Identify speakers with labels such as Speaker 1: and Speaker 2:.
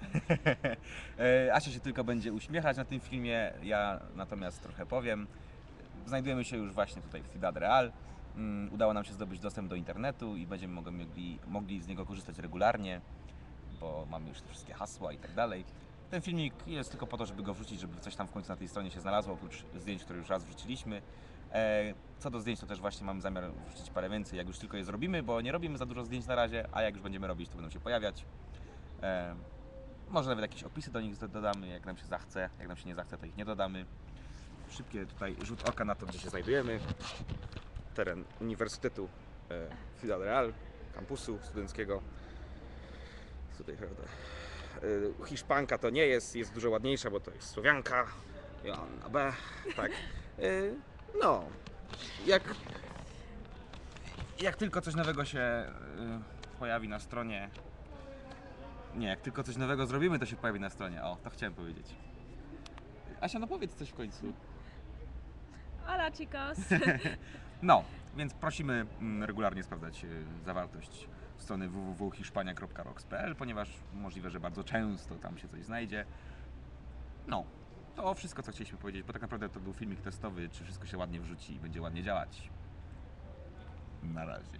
Speaker 1: E, Asia się tylko będzie uśmiechać na tym filmie, ja natomiast trochę powiem. Znajdujemy się już właśnie tutaj w Ciudad Real. Mm, Udało nam się zdobyć dostęp do internetu i będziemy mogli, mogli z niego korzystać regularnie, bo mamy już te wszystkie hasła i tak dalej. Ten filmik jest tylko po to, żeby go wrzucić, żeby coś tam w końcu na tej stronie się znalazło, oprócz zdjęć, które już raz wrzuciliśmy. E, Co do zdjęć, to też właśnie mamy zamiar wrzucić parę więcej, jak już tylko je zrobimy, bo nie robimy za dużo zdjęć na razie, a jak już będziemy robić, to będą się pojawiać. E, Może nawet jakieś opisy do nich dodamy, jak nam się zachce, jak nam się nie zachce, to ich nie dodamy. Szybkie tutaj rzut oka na to, gdzie się znajdujemy. Teren Uniwersytetu e, Ciudad Real, kampusu studenckiego. Tutaj prawda. e, Hiszpanka to nie jest, jest dużo ładniejsza, bo to jest Słowianka, Joanna B. Tak. E, No, jak, jak tylko coś nowego się pojawi na stronie. Nie, jak tylko coś nowego zrobimy, to się pojawi na stronie. O, to chciałem powiedzieć. Asia, no powiedz coś w końcu.
Speaker 2: Hola chicos!
Speaker 1: No, więc prosimy mm, regularnie sprawdzać y, zawartość strony www.hiszpania.rocks.pl, ponieważ możliwe, że bardzo często tam się coś znajdzie. No, to wszystko, co chcieliśmy powiedzieć, bo tak naprawdę to był filmik testowy, czy wszystko się ładnie wrzuci i będzie ładnie działać. Na razie.